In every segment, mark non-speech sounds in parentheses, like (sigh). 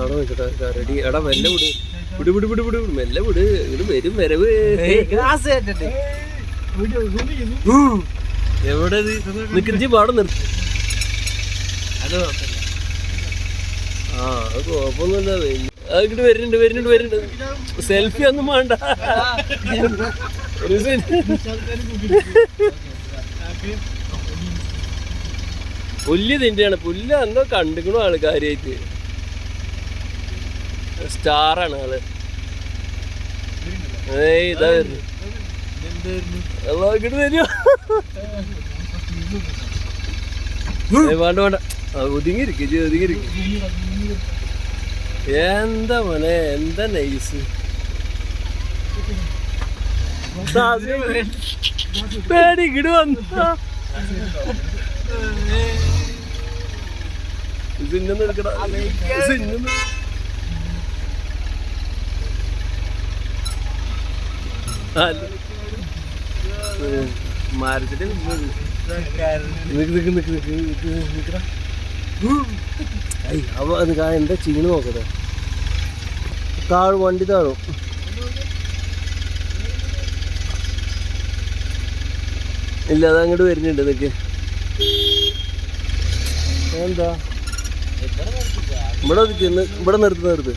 നിൽക്കട്ടെ റെഡി എടാ മെല്ലെ വിട്. വിട് വിട് വിട് വിട്. മെല്ലെ വിട്. ഇത് വരും വരവ്. എവിടെ നിൽക്കുന്നി പാടം നിർത്തി ആ അത് കുഴപ്പമൊന്നുമില്ല. ഇങ്ങോട്ട് വരുന്നുണ്ട് വരുന്നുണ്ട് വരുന്നുണ്ട്. സെൽഫി ഒന്നും വേണ്ട. ഒരു പുല്ല് തിന്റെയാണ് പുല്ല് എന്തോ കണ്ടിക്കണു ആൾ കാര്യമായിട്ട് സ്റ്റാറാണ് ആൾ. ഏയ് ഇതാ വരുന്നു. ഇങ്ങോട്ട് വേണ്ട വേണ്ട. ഒതുങ്ങിയിരിക്കും ഒതുങ്ങിയിരിക്കും. എന്താ മോനെ എന്താ നൈസ് പേടി ഇങ്ങോട്ട് വന്നു. സിന്നൊന്നും എടുക്കടാ സിന്നൊന്നും നിക്ക് നിക്ക്. നിക്ക് എന്താ ചീണ് നോക്കട്ടെ വണ്ടി താഴും? ഇല്ല അത് അങ്ങോട്ട് വരുന്നുണ്ട് നിക്ക്. എന്താ? ഇവിടെ ഒതുക്കി നി- ഇവിടെ നിർത്തി നിർത്ത്.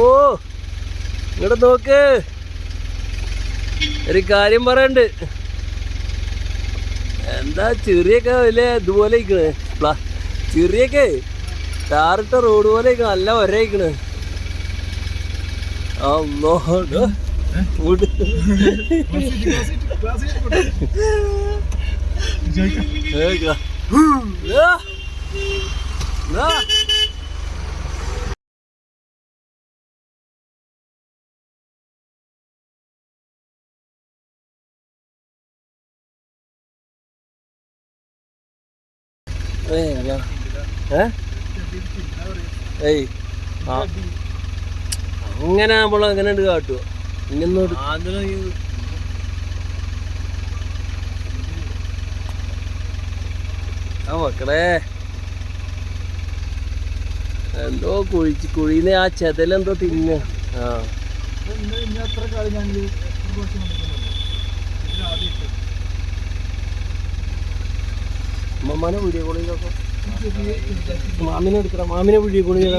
ഓ ഇങ്ങോട്ട് നോക്ക്. ഒരു കാര്യം പറയണ്ട്. എന്താ ചെറിയൊക്കെ വലിയ ഇതുപോലെ ഇരിക്കണേ. ചെറിയൊക്കെ ടാറിട്ട റോഡ് പോലെ ഇരിക്കണ് നല്ല ഒരയിക്കണ് അല്ലോട് ഏയ്. അങ്ങനെ നമ്മൾ അങ്ങനെ ഉണ്ട് കാട്ടുവോ. ഇങ്ങനോട് ആ മക്കളെ. എന്തോ കുഴിച്ച് കുഴിന്ന് ആ ചെതലെന്തോ തിന്ന. ആ. അമ്മമാനെ വീഡിയോ കോൾ ചെയ്തപ്പോ മാമിനെ എടുക്കണം മാമിനെ വീഡിയോ കോൾ ചെയ്ത?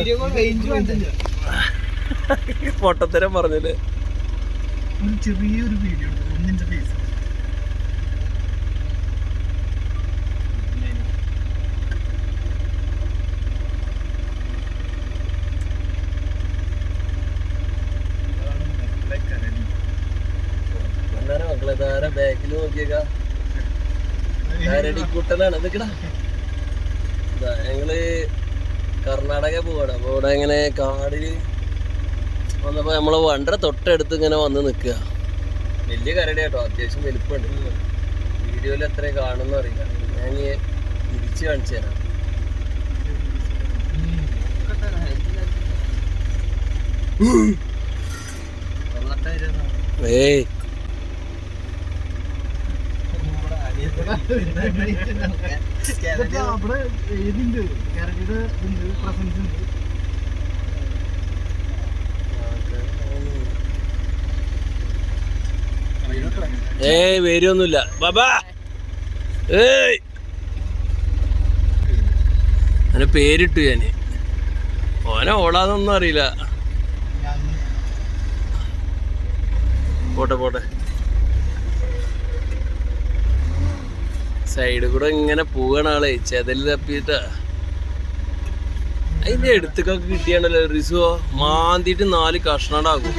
പൊട്ടത്തരം പറഞ്ഞില്ലേ? ഒരു ചെറിയൊരു വീഡിയോ ഒന്നിന്റെ ഫേസ് എന്നാണ് മക്കളെ താര ബാക്കിൽ നോക്കിയേക്കാ? കുട്ടനാണ് നിക്കടാ ഇതാ ഞങ്ങൾ കർണാടക പോവാണ്. അപ്പൊ ഇവിടെ ഇങ്ങനെ കാടിൽ വന്നപ്പോ നമ്മളെ വണ്ടര തൊട്ടടുത്ത് ഇങ്ങനെ വന്ന് നിക്കുക വലിയ കരടി കേട്ടോ അത്യാവശ്യം വലുപ്പമുണ്ട് വീഡിയോയിൽ എത്ര കാണുന്ന അറിയില്ല. ഞാൻ തിരിച്ച് കാണിച്ചു തരാം. ഏയ് ഇതൊക്കെ അവിടെ ഇതുണ്ട് പ്രസൻസ് ഉണ്ട്. ഏയ് വരുമൊന്നുമില്ല ബാബാ! ഏയ്! അവനെ പേരിട്ടു ഞാൻ. ഓനെ ഓടാന്നൊന്നും അറിയില്ല. ഞാൻ പോട്ടെ പോട്ടെ. സൈഡ് കൂടെ ഇങ്ങനെ പോവാണ് ആളെ. ചെതൽ തപ്പിട്ടാ അതിന്റെ അടുത്തൊക്കെ കിട്ടിയാണല്ലോ റിസുവോ മാന്തിട്ട് നാല് കഷ്ണടാകും.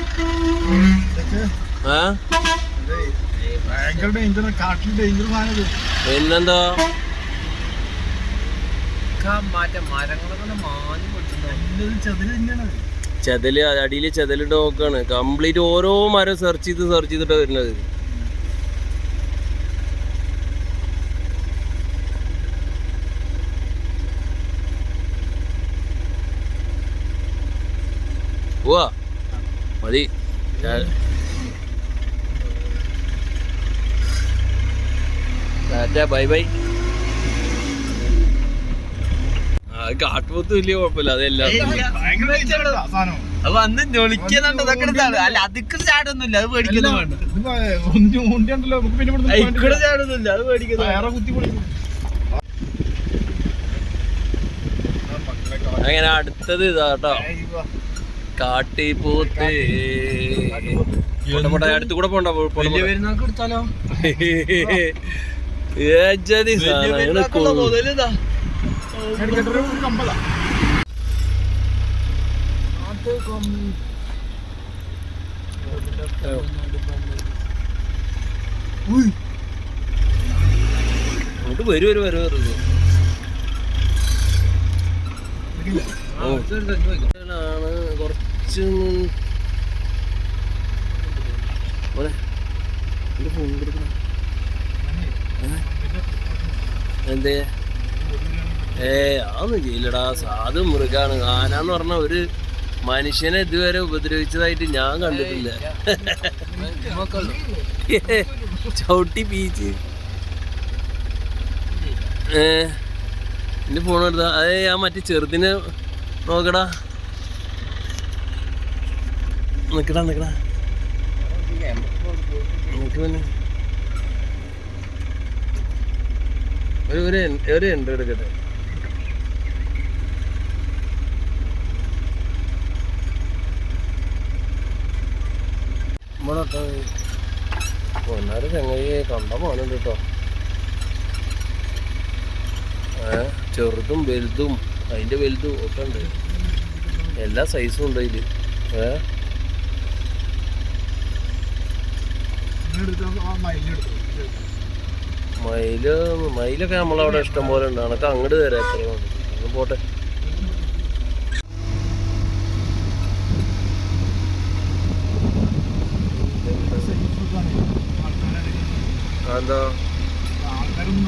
പിന്നെന്താ. ചെതൽ അടിയിൽ ചെതലിട്ട് നോക്കാണ്. കംപ്ലീറ്റ് ഓരോ മരം സെർച്ച് ചെയ്ത് സെർച്ച് ചെയ്തിട്ടാ വരുന്നത്. പോവാ. മതി. Bye bye. കാട്ടുപോത്ത് വലിയ കുഴപ്പമില്ല അതെല്ലാം അപ്പൊ അന്ന് ഞൊളിക്കുന്നുണ്ട് ഇതൊക്കെ എടുത്താണ് അല്ല അതിക്ക് ചാടൊന്നുമില്ല അത് പേടിക്കുന്നു വേണ്ട. ചാടൊന്നുമില്ല അത് പേടിക്കുന്നു അങ്ങനെ അടുത്തത് ഇതാട്ടോ. കാട്ടിപ്പോത്ത് പോത്തേ. പോട്ടെ, അടുത്ത് കൂടെ പോണ്ടോ എടുത്താലോ? (laughs) വരൂ വരൂ വരൂ വരൂ. ഓ. കുറച്ച് മോനെ, എന്റെ phone കൊടുക്കണം. എന്തേ? ഏ അതൊന്നും ചെയ്യില്ലടാ. സാധു മൃഗാണ്. ആനാന്ന് പറഞ്ഞ ഒരു മനുഷ്യനെ ഇതുവരെ ഉപദ്രവിച്ചതായിട്ട് ഞാൻ കണ്ടിട്ടില്ല. ചവിട്ടി പീച്ച്. ഏ? എന്റെ ഫോൺ എടുത്താ. അതെ ആ മറ്റേ ചെറുതിനെ നോക്കടാ. നിക്ക് പിന്നെ. ഒരു ഒരു ഒരു എൻട്രി എടുക്കട്ടെ. ഇവിടെ ട്ടോ. പൊന്നാര കണ്ട മോനുണ്ട് കേട്ടോ ഏ ചെറുതും വലുതും അതിന്റെ വലുതും ഒക്കെ ഉണ്ട്. എല്ലാ സൈസും ഉണ്ട് അതിൽ. ഏ? മയിൽ മയിലൊക്കെ നമ്മളവിടെ ഇഷ്ടം പോലെ ഉണ്ട്. അനക്ക് അങ്ങോട്ട് തരാം എത്ര പോട്ടെ. എന്താ ആൾക്കാരൊന്നും